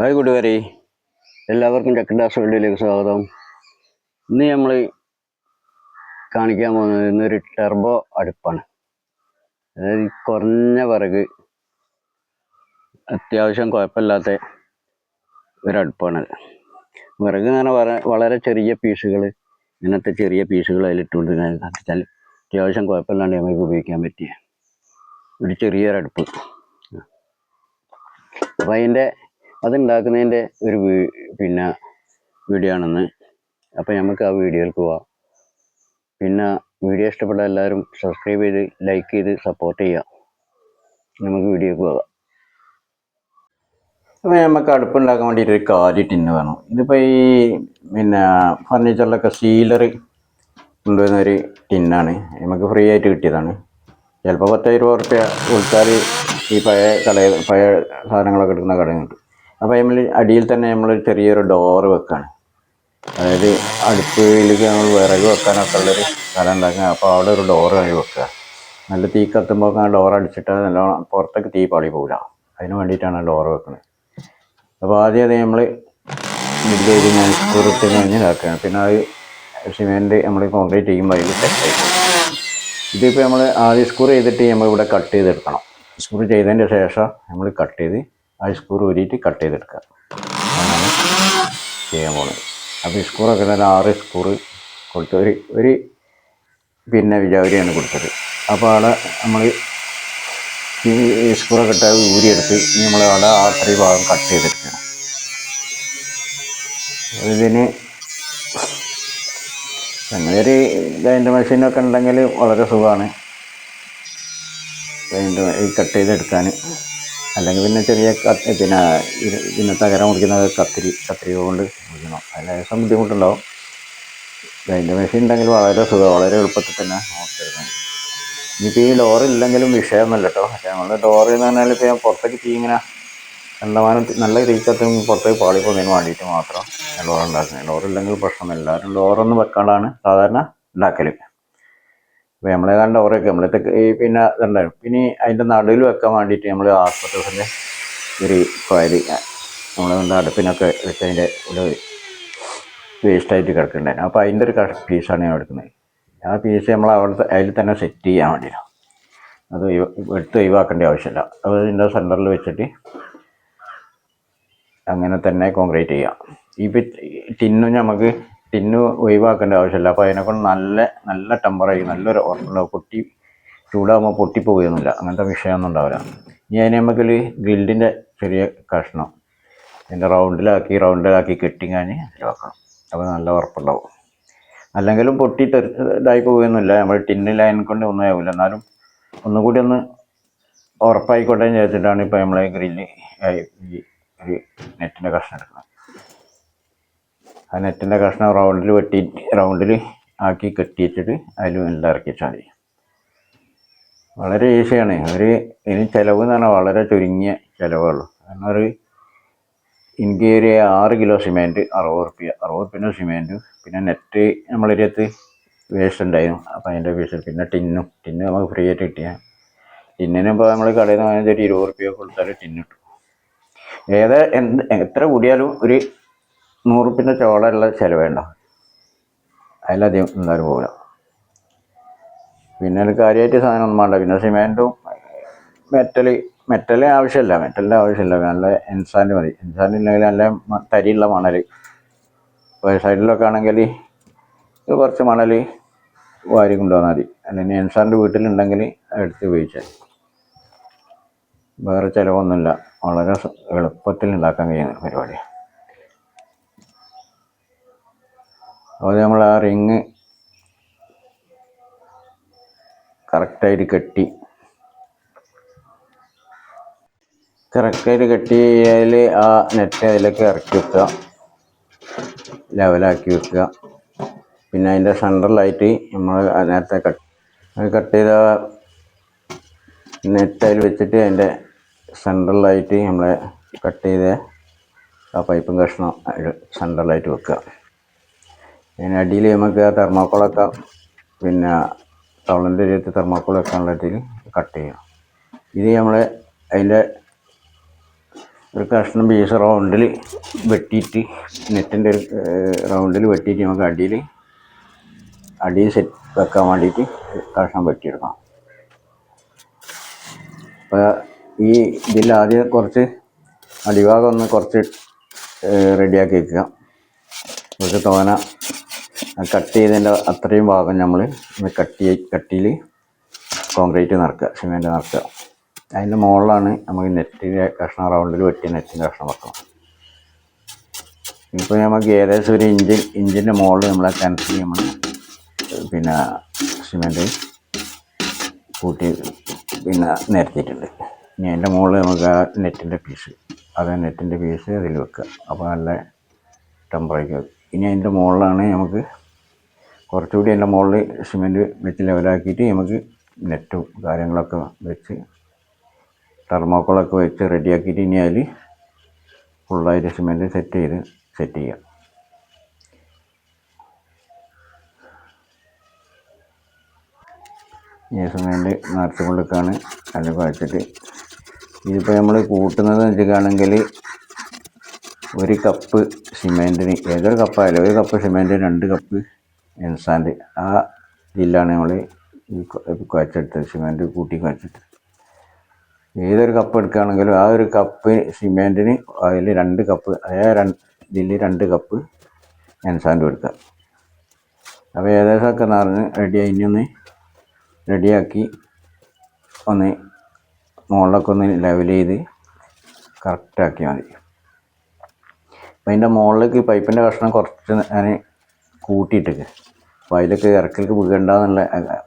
Hi കൂട്ടുകാരെ. എല്ലാവർക്കും ചക്കഡാസ് വേൾഡിലേക്ക് സ്വാഗതം. ഇന്ന് നമ്മൾ കാണിക്കാൻ പോകുന്നത് ഇന്നൊരു ടെർബോ അടുപ്പാണ്. അതായത് കുറഞ്ഞ വിറക് അത്യാവശ്യം കുഴപ്പമില്ലാത്ത ഒരടുപ്പാണത് വിറക് എന്ന് പറഞ്ഞാൽ വളരെ ചെറിയ പീസുകൾ ഇങ്ങനത്തെ ചെറിയ പീസുകൾ അതിലിട്ടുകൊണ്ട് കത്തിച്ചാൽ അത്യാവശ്യം കുഴപ്പമില്ലാണ്ട് നമുക്ക് ഉപയോഗിക്കാൻ പറ്റിയ ഒരു ചെറിയൊരടുപ്പ്. അപ്പം അതിന്റെ അതുണ്ടാക്കുന്നതിന്റെ ഒരു പിന്നെ വീഡിയോ ആണെന്ന് അപ്പോൾ നമുക്ക് ആ വീഡിയോയിലേക്ക് പോവാം. പിന്നെ വീഡിയോ ഇഷ്ടപ്പെട്ട എല്ലാവരും സബ്സ്ക്രൈബ് ചെയ്ത് ലൈക്ക് ചെയ്ത് സപ്പോർട്ട് ചെയ്യുക. നമുക്ക് വീഡിയോക്ക് പോകാം. അപ്പോൾ നമുക്ക് അടുപ്പുണ്ടാക്കാൻ വേണ്ടിയിട്ട് ഒരു കാലി ടിന്ന് വേണം. ഇതിപ്പോൾ ഈ പിന്നെ ഫർണിച്ചറിലൊക്കെ സീലർ കൊണ്ടുവരുന്ന ഒരു ടിന്നാണ്. നമുക്ക് ഫ്രീ ആയിട്ട് കിട്ടിയതാണ്. ചിലപ്പോൾ പത്ത് ഇരുപത് റുപ്യ കൊടുത്താൽ ഈ പഴയ കടയിൽ പഴയ സാധനങ്ങളൊക്കെ എടുക്കുന്ന കടയിൽ അപ്പോൾ നമ്മൾ അടിയിൽ തന്നെ നമ്മൾ ചെറിയൊരു ഡോറ് വെക്കാണ്. അതായത് അടുപ്പിലേക്ക് നമ്മൾ വിറക് വെക്കാനൊക്കെ ഉള്ളൊരു സ്ഥലം ഉണ്ടാക്കുക. അപ്പോൾ അവിടെ ഒരു ഡോറ് ആയി വെക്കുക. നല്ല തീ കത്തുമ്പോൾ ആ ഡോർ അടിച്ചിട്ട് നല്ലോണം പുറത്തേക്ക് തീ പാളി പോകില്ല അതിന് വേണ്ടിയിട്ടാണ് ഡോറ് വെക്കുന്നത് അപ്പോൾ ആദ്യം അത് നമ്മൾ ചെയ്ത് ഞാൻ സ്ക്രൂട്ട് കഴിഞ്ഞ് ഇതാക്കുകയാണ് പിന്നെ അത് സിമെന്റ് നമ്മൾ കോൺക്രീറ്റ് ചെയ്യുമ്പോൾ അതിൽ സെറ്റായി ഇതിപ്പോൾ നമ്മൾ ആദ്യം സ്കൂർ ചെയ്തിട്ട് നമ്മൾ ഇവിടെ കട്ട് ചെയ്തെടുക്കണം. സ്കൂർ ചെയ്തതിന്റെ ശേഷം നമ്മൾ കട്ട് ചെയ്ത് ആ ഇഷ്കൂർ ഊരിയിട്ട് കട്ട് ചെയ്തെടുക്കുക. അങ്ങനെ ചെയ്യാൻ പോകുന്നത്. അപ്പോൾ ഈ സ്ക്രൂറൊക്കെ തന്നെ ആറ് ഇഷ്കൂർ കൊടുത്ത് ഒരു ഒരു പിന്നെ വിജാവരിയാണ് കൊടുത്തത്. അപ്പോൾ അവിടെ നമ്മൾ ഈ സ്ക്രൂറൊക്കെ ഇട്ട് ഊരിയെടുത്ത് നമ്മൾ അവിടെ ആ അത്രയും ഭാഗം കട്ട് ചെയ്തെടുക്കണം ഇതിന് അങ്ങനെയൊരു ഗ്രൈൻഡർ മെഷീനൊക്കെ ഉണ്ടെങ്കിൽ വളരെ സുഖമാണ്. ഗ്രൈൻഡർ ഈ കട്ട് ചെയ്തെടുക്കാൻ. അല്ലെങ്കിൽ പിന്നെ ചെറിയ പിന്നെ പിന്നെ തകര മുറിക്കുന്നത് കത്തിരി കത്തിരി കൊണ്ട് മുറിക്കണം അതിൽ ലേശം ബുദ്ധിമുട്ടുണ്ടാവും. ഗ്രൈൻഡർ മെഷീൻ ഉണ്ടെങ്കിൽ വളരെ സുഖം വളരെ എളുപ്പത്തിൽ തന്നെ നോക്കിയെടുക്കാൻ ഇനിയിപ്പോൾ ഈ ഡോർ ഇല്ലെങ്കിലും വിഷയമൊന്നുമല്ല കേട്ടോ. പക്ഷേ നമ്മൾ ഡോറ് എന്ന് പറഞ്ഞാൽ ഇപ്പോൾ ഞാൻ പുറത്തേക്ക് തീ ഇങ്ങനെ കണ്ടമാനം നല്ല തീക്കത്തും പുറത്തേക്ക് പാളി പോകുന്നതിന് വേണ്ടിയിട്ട് മാത്രം ഡോർ ഉണ്ടാക്കുന്നത്. ഡോർ ഇല്ലെങ്കിൽ പ്രശ്നമൊന്നുമില്ല. എല്ലാവരും ഡോറൊന്നും വെക്കാണ്ടാണ് സാധാരണ ഉണ്ടാക്കൽ അപ്പോൾ നമ്മളെ കണ്ട ഓരോക്കെ നമ്മളത്തെ ഈ പിന്നെ ഇതുണ്ടായിരുന്നു പിന്നെ അതിന്റെ നടുവിൽ വെക്കാൻ വേണ്ടിയിട്ട് നമ്മൾ ആസ്പത്രിന്റെ ഒരു കോയൽ നമ്മൾ അടുപ്പിനൊക്കെ വെച്ച് അതിന്റെ ഒരു വേസ്റ്റായിട്ട് കിടക്കുന്നുണ്ടായിരുന്നു. അപ്പോൾ അതിന്റെ ഒരു പീസാണ് ഞാൻ എടുക്കുന്നത്. ആ പീസ് നമ്മൾ അവിടുത്തെ അതിൽ തന്നെ സെറ്റ് ചെയ്യാൻ വേണ്ടിയിട്ടാണ് അത് എടുത്ത് ഒഴിവാക്കേണ്ട ആവശ്യമില്ല. അത് ഇതിന്റെ സെന്ററിൽ വെച്ചിട്ട് അങ്ങനെ തന്നെ കോൺക്രീറ്റ് ചെയ്യാം. ഈ ടിന്നും നമുക്ക് ടിന്ന് ഒഴിവാക്കേണ്ട ആവശ്യമില്ല. അപ്പോൾ അതിനെക്കൊണ്ട് നല്ല നല്ല ടെമ്പറായി നല്ലൊരു ഉറപ്പുണ്ടാവും പൊട്ടി ചൂടാകുമ്പോൾ പൊട്ടിപ്പോവുകയൊന്നുമില്ല അങ്ങനത്തെ വിഷയമൊന്നും ഉണ്ടാവില്ല. ഇനി അതിന് നമുക്ക് ഗ്രിൽഡിന്റെ ചെറിയ കഷ്ണം അതിന്റെ റൗണ്ടിലാക്കി റൗണ്ടിലാക്കി കെട്ടിങ്ങാഞ്ഞ് അതിൽ വെക്കണം. അപ്പോൾ നല്ല ഉറപ്പുണ്ടാവും. അല്ലെങ്കിലും പൊട്ടി ഇതായി പോവുകയൊന്നുമില്ല. നമ്മൾ ടിന്നിൽ അതിനെക്കൊണ്ട് ഒന്നും ആവില്ല എന്നാലും ഒന്നും കൂടി ഒന്ന് ഉറപ്പായിക്കോട്ടെ എന്ന് വിചാരിച്ചിട്ടാണ് ഇപ്പോൾ നമ്മളെ ഗ്രില്ല് ഈ ഒരു നെറ്റിന്റെ കഷ്ണം എടുക്കുന്നത്. ആ നെറ്റിന്റെ കഷ്ണം റൗണ്ടിൽ വെട്ടി റൗണ്ടിൽ ആക്കി കെട്ടിയിട്ടിട്ട് അതിൽ ഇറക്കി മതി. വളരെ ഈസിയാണ്. ഒരു ഇനി ചിലവ് എന്ന് പറഞ്ഞാൽ വളരെ ചുരുങ്ങിയ ചിലവുള്ളൂ കാരണം ഒരു എനിക്ക് ആറ് കിലോ സിമെന്റ് അറുപത് റുപ്യ അറുപത് റുപ്യന്റെ സിമെന്റ് പിന്നെ നെറ്റ് നമ്മളൊരിടത്ത് വേസ്റ്റ് ഉണ്ടായിരുന്നു. അപ്പോൾ അതിന്റെ വേസ്റ്റ് പിന്നെ ടിന്നും ടിന്ന് നമുക്ക് ഫ്രീ ആയിട്ട് കിട്ടിയ. ടിന്നിന് ഇപ്പോൾ നമ്മൾ കടയിൽ നിന്ന് വാങ്ങിച്ച ഒരു ഇരുപത് റുപ്യ കൊടുത്താൽ ടിന്നിട്ടു ഏത് എന്ത് എത്ര കൂടിയാലും ഒരു നൂറുപ്പിന്റെ ചോളമുള്ള ചിലവേണ്ട? അതിലധികം എന്തായാലും പോകില്ല പിന്നെ ഒരു കാര്യമായിട്ട് സാധനം ഒന്നും വേണ്ട. പിന്നെ സിമെന്റും മെറ്റൽ മെറ്റൽ ആവശ്യമില്ല. മെറ്റലിന്റെ ആവശ്യമില്ല. നല്ല എൻസാൻഡ് മതി. എൻസാൻഡ് ഇല്ലെങ്കിൽ നല്ല തരിയുള്ള മണൽ ഇപ്പോൾ സൈഡിലൊക്കെ ആണെങ്കിൽ കുറച്ച് മണൽ വാരി കൊണ്ടുവന്നാൽ മതി. അല്ലെങ്കിൽ എൻസാൻഡ് വീട്ടിലുണ്ടെങ്കിൽ എടുത്ത് ഉപയോഗിച്ചാൽ. വേറെ ചിലവൊന്നുമില്ല. വളരെ എളുപ്പത്തിൽ ഉണ്ടാക്കാൻ കഴിയുന്ന പരിപാടിയാണ്. അപ്പോൾ നമ്മൾ ആ റിങ് കറക്റ്റായിട്ട് കെട്ടി. കറക്റ്റായിട്ട് കെട്ടി കഴിഞ്ഞാൽ ആ നെറ്റ് അതിലേക്ക് ഇറക്കി വെക്കുക. ലെവലാക്കി വെക്കുക. പിന്നെ അതിന്റെ സെൻട്രലായിട്ട് നമ്മൾ നേരത്തെ കട്ട് കട്ട് ചെയ്ത നെറ്റ് അതിൽ വെച്ചിട്ട് അതിന്റെ സെൻട്രലായിട്ട് നമ്മൾ കട്ട് ചെയ്ത ആ പൈപ്പും കഷ്ണം അതിൽ സെൻട്രലായിട്ട് വെക്കുക. അതിന് അടിയിൽ നമുക്ക് ആ തെർമാക്കോളൊക്കെ പിന്നെ തവളന്റെ ഒരു തെർമാക്കോൾ വെക്കാനുള്ള ഇതിൽ കട്ട് ചെയ്യണം ഇത് നമ്മൾ അതിന്റെ ഒരു കഷ്ണം പീസ് റൗണ്ടിൽ വെട്ടിയിട്ട് നെറ്റിന്റെ ഒരു റൗണ്ടിൽ വെട്ടിയിട്ട് നമുക്ക് അടിയിൽ അടിയിൽ സെറ്റ് വെക്കാൻ വേണ്ടിയിട്ട് കഷ്ണം വെട്ടിയെടുക്കണം അപ്പോൾ ഈ ഇതിൽ ആദ്യം കുറച്ച് അടിഭാഗം ഒന്ന് കുറച്ച് റെഡിയാക്കി വെക്കുക. കുറച്ച് തോന കട്ട് ചെയ്തതിന്റെ അത്രയും ഭാഗം നമ്മൾ കട്ടി കട്ടിയിൽ കോൺക്രീറ്റ് നിറക്കുക സിമെന്റ് നിറക്കുക അതിന്റെ മുകളിലാണ് നമുക്ക് നെറ്റിന്റെ കഷ്ണം റൗണ്ടിൽ വെട്ടിയ നെറ്റിന്റെ കഷ്ണം വെക്കണം ഇപ്പോൾ നമുക്ക് ഏകദേശം ഒരു ഇഞ്ച് ഇഞ്ചിന്റെ മുകളിൽ നമ്മളെ കിണറ്റിൽ നമ്മൾ പിന്നെ സിമെന്റ് കൂട്ടി പിന്നെ നിരത്തിയിട്ടുണ്ട്. ഇനി അതിന്റെ മുകളിൽ നമുക്ക് ആ നെറ്റിന്റെ പീസ് അത് നെറ്റിന്റെ പീസ് അതിൽ വെക്കുക അപ്പോൾ നല്ല ടെമ്പറേച്ചർ ഇനി അതിന്റെ മുകളിലാണ് നമുക്ക് കുറച്ചുകൂടി അതിന്റെ മുകളിൽ സിമെന്റ് വെച്ച് ലെവലാക്കിയിട്ട് നമുക്ക് നെറ്റും കാര്യങ്ങളൊക്കെ വെച്ച് തെർമോക്കോളൊക്കെ വെച്ച് റെഡിയാക്കിയിട്ട് ഇനി അതിൽ ഫുള്ളായിട്ട് സിമെന്റ് സെറ്റ് ചെയ്ത് സെറ്റ് ചെയ്യാം. ഈ സിമെന്റ് നിറച്ച് കൊടുക്കുകയാണ് അതിൽ കുഴച്ചിട്ട് ഇതിപ്പോൾ നമ്മൾ കൂട്ടുന്നത് വെച്ചിട്ടാണെങ്കിൽ ഒരു കപ്പ് സിമെന്റിന് ഏതൊരു കപ്പായാലും ഒരു കപ്പ് സിമെന്റിന് രണ്ട് കപ്പ് എൻസാൻഡ് ആ ഇതിലാണ് നമ്മൾ ഈ കുഴച്ചെടുത്തത് സിമെന്റ് കൂട്ടി കുഴച്ചിട്ട് ഏതൊരു കപ്പ് എടുക്കുകയാണെങ്കിലും ആ ഒരു കപ്പ് സിമെന്റിന് അതിൽ രണ്ട് കപ്പ് അതേ രണ്ട് ഇതിൽ രണ്ട് കപ്പ് എൻസാൻഡ് എടുക്കുക അപ്പോൾ ഏകദേശമൊക്കെ നിറഞ്ഞ് റെഡിയായി ഇനി ഒന്ന് റെഡിയാക്കി ഒന്ന് മുകളിലൊക്കെ ഒന്ന് ലെവൽ ചെയ്ത് കറക്റ്റാക്കിയാൽ മതി. അപ്പം അതിന്റെ മുകളിലേക്ക് പൈപ്പിന്റെ കഷ്ണം കുറച്ച് ഞാൻ കൂട്ടിയിട്ടേക്ക് അപ്പോൾ അതിലേക്ക് ഇറക്കിലേക്ക് വീകണ്ടെന്നുള്ള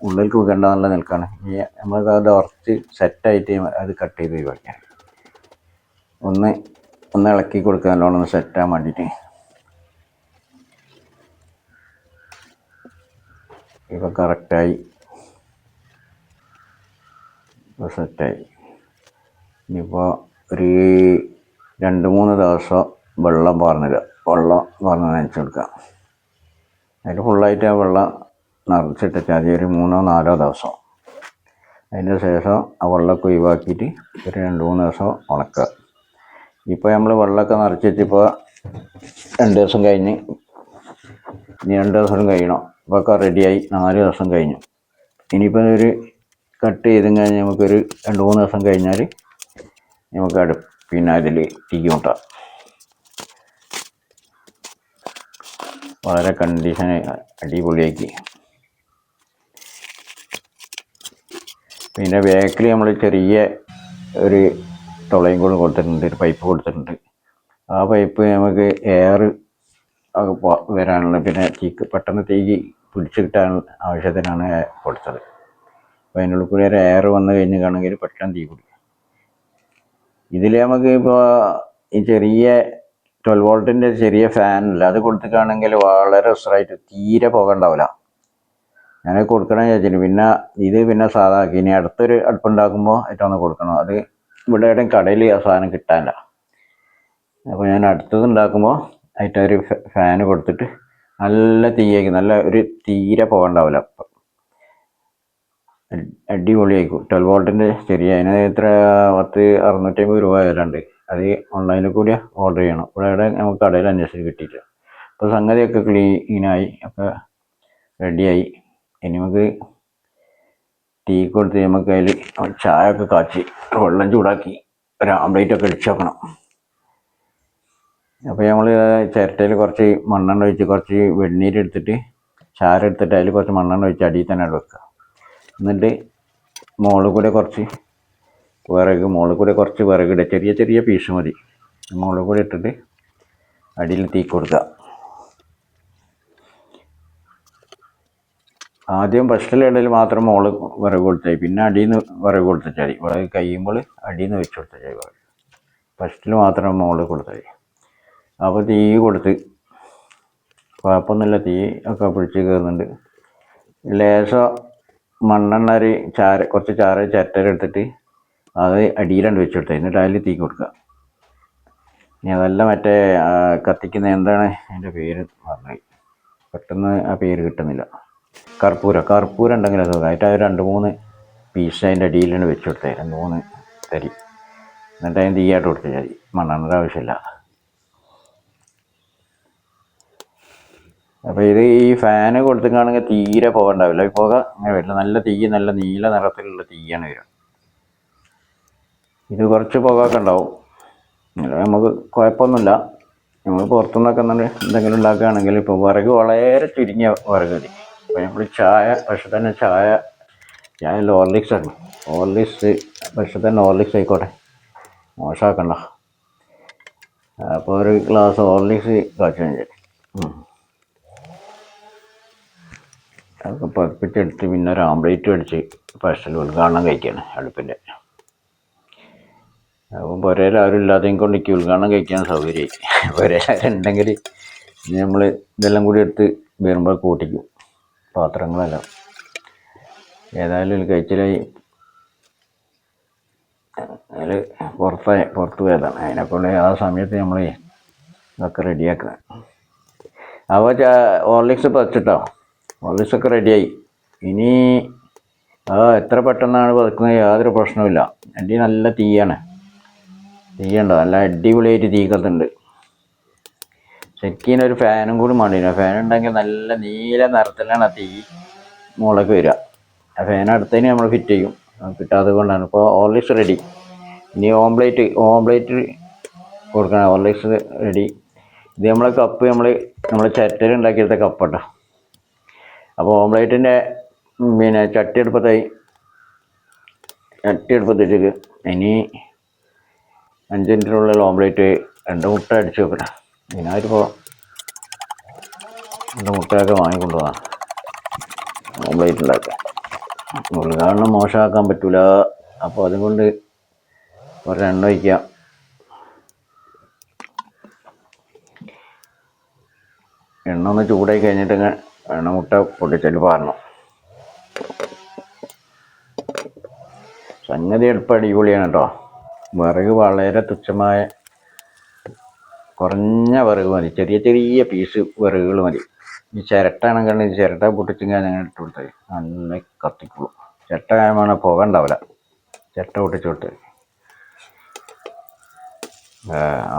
ഉള്ളിലേക്ക് വീകണ്ടെന്നുള്ള നിൽക്കാണ്. ഈ നമ്മൾക്ക് അത് ഉറച്ച് സെറ്റായിട്ട് അത് കട്ട് ചെയ്ത് ഒഴിവാക്കാൻ ഒന്ന് ഒന്ന് ഇളക്കി കൊടുക്കുക നല്ലോണം ഒന്ന് സെറ്റാൻ വേണ്ടിയിട്ട്. ഇപ്പോൾ കറക്റ്റായി. ഇപ്പോൾ സെറ്റായി. ഇനിയിപ്പോൾ ഒരു രണ്ട് മൂന്ന് ദിവസം വെള്ളം പാർന്നിടുക. വെള്ളം പാർന്ന് നനച്ചു കൊടുക്കുക. അതിൽ ഫുള്ളായിട്ട് ആ വെള്ളം നിറച്ചിട്ട് ആദ്യം ഒരു മൂന്നോ നാലോ ദിവസം. അതിന് ശേഷം ആ വെള്ളമൊക്കെ ഒഴിവാക്കിയിട്ട് ഒരു രണ്ട് മൂന്ന് ദിവസം ഉണക്കുക. ഇപ്പോൾ നമ്മൾ വെള്ളമൊക്കെ നിറച്ചിട്ട് ഇപ്പോൾ രണ്ട് ദിവസം കഴിഞ്ഞ് ഇനി രണ്ട് ദിവസം കഴിയണം. ഇപ്പോൾ ഒക്കെ റെഡിയായി നാല് ദിവസം കഴിഞ്ഞു. ഇനിയിപ്പോൾ ഒരു കട്ട് ചെയ്തും കഴിഞ്ഞ് നമുക്കൊരു രണ്ട് മൂന്ന് ദിവസം കഴിഞ്ഞാൽ നമുക്ക് അടു പിന്നെ അതിൽ തീ കൂട്ടാം. വളരെ കണ്ടീഷൻ അടിപൊളിയാക്കി. പിന്നെ ബാക്കിൽ നമ്മൾ ചെറിയ ഒരു തുളയും കൂടെ കൊടുത്തിട്ടുണ്ട് ഒരു പൈപ്പ് കൊടുത്തിട്ടുണ്ട്. ആ പൈപ്പ് നമുക്ക് എയർ വരാനുള്ള പിന്നെ തീക്ക് പെട്ടെന്ന് തീ പിടിച്ച് കിട്ടാൻ ആവശ്യത്തിനാണ് കൊടുത്തത്. അപ്പോൾ അതിനുള്ളിൽ കൂടി ഒരു എയർ വന്നു കാണുമെങ്കിൽ പെട്ടെന്ന് തീ പിടിക്കും ഇതിൽ നമുക്ക് ഇപ്പോൾ ഈ ചെറിയ ട്വൽവ് വോൾട്ടിന്റെ ചെറിയ ഫാനില്ല അത് കൊടുത്തിട്ടാണെങ്കിൽ വളരെ സ്ട്രൈറ്റ് തീരെ പോകണ്ടാവില്ല. ഞാൻ കൊടുക്കണം വിചാരിച്ചിന്. പിന്നെ ഇത് പിന്നെ സാധാ ഇനി അടുത്തൊരു അടുപ്പുണ്ടാക്കുമ്പോൾ ഏറ്റവും കൊടുക്കണം. അത് ഇവിടെ എവിടെയും കടയിൽ ആ സാധനം കിട്ടാനില്ല. അപ്പോൾ ഞാൻ അടുത്തത് ഉണ്ടാക്കുമ്പോൾ അതിന്റെ ഒരു ഫാന് കൊടുത്തിട്ട് നല്ല തീയേക്ക് നല്ല ഒരു തീരെ പോകണ്ടാവില്ല. അടിപൊളിയായിരിക്കും ട്വൽവ് വോൾട്ടിന്റെ ചെറിയ അതിന് എത്ര? പത്ത് അറുന്നൂറ്റമ്പത് രൂപ വരാണ്ട് അത് ഓൺലൈനിൽ കൂടി ഓർഡർ ചെയ്യണം. ഇവിടെ നമുക്ക് കടയിൽ അന്വേഷിച്ച് കിട്ടിയില്ല അപ്പോൾ സംഗതിയൊക്കെ ക്ലീനായി ഒക്കെ റെഡിയായി ഇനി നമുക്ക് ടീ കൊടുത്ത് നമുക്ക് അതിൽ ചായ ഒക്കെ കാച്ചി വെള്ളം ചൂടാക്കി ഒരു ആംപ്ലേറ്റ് ഒക്കെ അടിച്ചു വെക്കണം. അപ്പോൾ നമ്മൾ ചിരട്ടയിൽ കുറച്ച് മണ്ണെണ്ണ ഒഴിച്ച് കുറച്ച് വെണ്ണീര് എടുത്തിട്ട് ചാരം എടുത്തിട്ട് അതിൽ കുറച്ച് മണ്ണെണ്ണ ഒഴിച്ച് അടിയിൽ തന്നെ വെക്കുക. എന്നിട്ട് മുകളിൽ കൂടെ കുറച്ച് വിറക് മുകളിൽ കൂടെ കുറച്ച് വിറക് ഇടുക. ചെറിയ ചെറിയ പീസ് മതി. മുകളിൽ കൂടെ ഇട്ടിട്ട് അടിയിൽ തീ കൊടുക്കുക. ആദ്യം ഫസ്റ്റിലിടയിൽ മാത്രം മോൾ വിറക് കൊടുത്താൽ പിന്നെ അടിയിൽ നിന്ന് വിറക് കൊടുത്താൽ മതി. വിറക് കഴിയുമ്പോൾ അടിയിൽ നിന്ന് വെച്ച് കൊടുത്താൽ മതി വിറക്. ഫസ്റ്റിൽ മാത്രം മുകളിൽ കൊടുത്താൽ മതി. അപ്പോൾ തീ കൊടുത്ത് കുഴപ്പമൊന്നുമില്ല. തീ ഒക്കെ പിടിച്ച് കയറുന്നുണ്ട്. ലേശം മണ്ണെണ്ണ ഒരു ചാര കുറച്ച് ചാര ചരട്ടരെടുത്തിട്ട് അത് അടിയിലാണ്ട് വെച്ച് കൊടുത്തത് എന്നിട്ട് അതിൽ തീ കൊടുക്കുക ഇനി അതല്ല മറ്റേ കത്തിക്കുന്ന എന്താണ്? അതിന്റെ പേര് പറഞ്ഞു പെട്ടെന്ന് ആ പേര് കിട്ടുന്നില്ല. കർപ്പൂര. കർപ്പൂരം ഉണ്ടെങ്കിൽ അത് അതിന്റെ ആ രണ്ട് മൂന്ന് പീസ് അതിന്റെ അടിയിലാണ് വെച്ച് കൊടുത്തത് രണ്ട് മൂന്ന് തരി. എന്നിട്ട് അതിന് തീയായിട്ട് കൊടുത്താൽ മതി. മണ്ണെണ്ണ ആവശ്യമില്ല. അപ്പോൾ ഇത് ഈ ഫാന് കൊടുത്തിട്ടാണെങ്കിൽ തീരെ പോകണ്ടാവില്ല ഈ പുക അങ്ങനെ വരില്ല. നല്ല തീ നല്ല നീല നിറത്തിലുള്ള തീയാണ് വരും ഇത് കുറച്ച് പുകയൊക്കെ ഉണ്ടാവും. നമുക്ക് കുഴപ്പമൊന്നുമില്ല. നമ്മൾ പുറത്തുനിന്നൊക്കെ നല്ല എന്തെങ്കിലും ഉണ്ടാക്കുകയാണെങ്കിൽ ഇപ്പോൾ വിറക് വളരെ ചുരുങ്ങിയ വിറക് മതി. അപ്പോൾ നമ്മൾ ചായ പക്ഷെ തന്നെ ചായ ചായ ഹോർലിക്സ് ആണ്. ഹോർലിക്സ് പക്ഷെ തന്നെ ഹോർലിക്സ് ആയിക്കോട്ടെ. മോശമാക്കണ്ട. അപ്പോൾ ഒരു ഗ്ലാസ് ഹോർലിക്സ് കാച്ചു കഴിഞ്ഞാൽ അതൊക്കെ പതിപ്പിച്ചെടുത്ത് പിന്നെ ഒരു ആംപ്ലേറ്റ് അടിച്ച് സ്പെഷ്യൽ ഉദ്ഘാടനം കഴിക്കുകയാണ് അടുപ്പിന്റെ. അപ്പം പുരയിൽ ആരും ഇല്ലാതെയും കൊണ്ട് എനിക്ക് ഉദ്ഘാടനം കഴിക്കാൻ സൗകര്യമായി ഇനി നമ്മൾ ഇതെല്ലാം കൂടി എടുത്ത് വരുമ്പോൾ കൂട്ടിക്കും. പാത്രങ്ങളെല്ലാം. ഏതായാലും കഴിച്ചിലായി. അതിൽ പുറത്ത് പുറത്ത് പോയതാണ്. അതിനെക്കൊണ്ട് ആ സമയത്ത് നമ്മൾ ഇതൊക്കെ റെഡിയാക്കുക അപ്പോൾ ഹോർലിക്സ് പതിച്ചിട്ടോ ഹോർലിക്സ് ഒക്കെ റെഡിയായി. ഇനി ആ എത്ര പെട്ടെന്നാണ് പതുക്കുന്നത് യാതൊരു പ്രശ്നവുമില്ല. എന്റെ നല്ല തീയാണ്. തീയുണ്ടോ നല്ല അടിപൊളിയായിട്ട് തീ കത്തുണ്ട് ശരിക്കും ഒരു ഫാനും കൂടി വേണ്ടിയിരുന്നു ഫാൻ ഉണ്ടെങ്കിൽ നല്ല നീല നിറത്തിലാണ് ആ തീ മുളക്ക് വരിക. ആ ഫാൻ അടുത്തതിന് നമ്മൾ ഫിറ്റ് ചെയ്യും. കിട്ടാത്തത് കൊണ്ടാണ്. ഇപ്പോൾ ഓർലിക്സ് റെഡി ഇനി ഓംപ്ലേറ്റ് ഓംപ്ലേറ്റ് കൊടുക്കണം. ഓർലിക്സ് റെഡി ഇത് നമ്മളെ കപ്പ് നമ്മൾ നമ്മൾ ചറ്റൽ ഉണ്ടാക്കിയെടുത്ത കപ്പട്ടോ അപ്പോൾ ഓംപ്ലേറ്റിന്റെ പിന്നെ ചട്ടി എടുപ്പത്തായി ചട്ടി എടുപ്പത്തിട്ടേക്ക് ഇനി അഞ്ച് മിനിറ്റിനുള്ളിൽ ഓംലേറ്റ് രണ്ട് മുട്ട അടിച്ച് വെക്കണം ഇതിനായിട്ടിപ്പോൾ രണ്ട് മുട്ടയൊക്കെ വാങ്ങിക്കൊണ്ടുപോകാം ഓംലേറ്റ് ഉണ്ടാക്കാം ഉദ്ഘാടനം മോശമാക്കാൻ പറ്റില്ല അപ്പോൾ അതുകൊണ്ട് ഒരെണ്ണ വയ്ക്കാം എണ്ണ ഒന്ന് ചൂടായി കഴിഞ്ഞിട്ട് എണ്ണ മുട്ട പൊട്ടിച്ചൽ പാരണം സംഗതി എളുപ്പം അടിപൊളിയാണ് കേട്ടോ. വിറക് വളരെ തുച്ഛമായ കുറഞ്ഞ വിറക് മതി. ചെറിയ ചെറിയ പീസ് വിറകുകൾ മതി. ഈ ചിരട്ടാണെങ്കിൽ ചിരട്ട പൊട്ടിച്ചെങ്കിൽ ഞങ്ങൾ ഇട്ട് കൊടുത്തത് നല്ല കത്തിക്കുള്ളൂ. ചിരട്ട കാര്യമാണ് പുക ചിരട്ട പൊട്ടിച്ചു കൊടുത്ത്.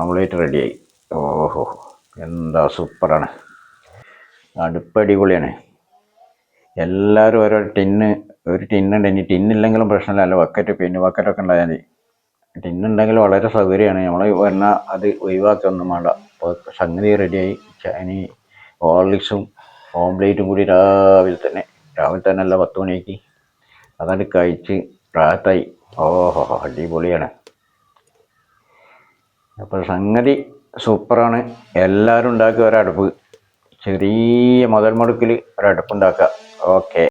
ഓംലേറ്റ് റെഡിയായി ഓഹോ എന്താ സൂപ്പറാണ്. അടുപ്പടിപൊളിയാണ് എല്ലാവരും ഓരോ ടിന്ന് ഒരു ടിന്നുണ്ട്. ഇനി ടിന്നില്ലെങ്കിലും പ്രശ്നമില്ല. അല്ല വക്കറ്റ് പിന്നെ ബക്കറ്റൊക്കെ ഉണ്ടായാൽ മതി. ടിന്നുണ്ടെങ്കിൽ വളരെ സൗകര്യമാണ്. നമ്മൾ വരണ അത് ഒഴിവാക്കൊന്നും വേണ്ട. അപ്പോൾ സംഗതി റെഡിയായി. ഇനി ഹോർലിക്സും ഓംലേറ്റും കൂടി രാവിലെ തന്നെ. രാവിലെ തന്നെ അല്ല പത്ത് മണിക്ക് അതാണ്ട് കഴിച്ച് റാത്തായി ഓഹോ അടിപൊളിയാണ്. അപ്പോൾ സംഗതി സൂപ്പറാണ്. എല്ലാവരും ഉണ്ടാക്കുക ഒരടുപ്പ്. ചെറിയ മുതൽ മുടക്കിൽ ഒരടുപ്പുണ്ടാക്കുക ഓക്കെ.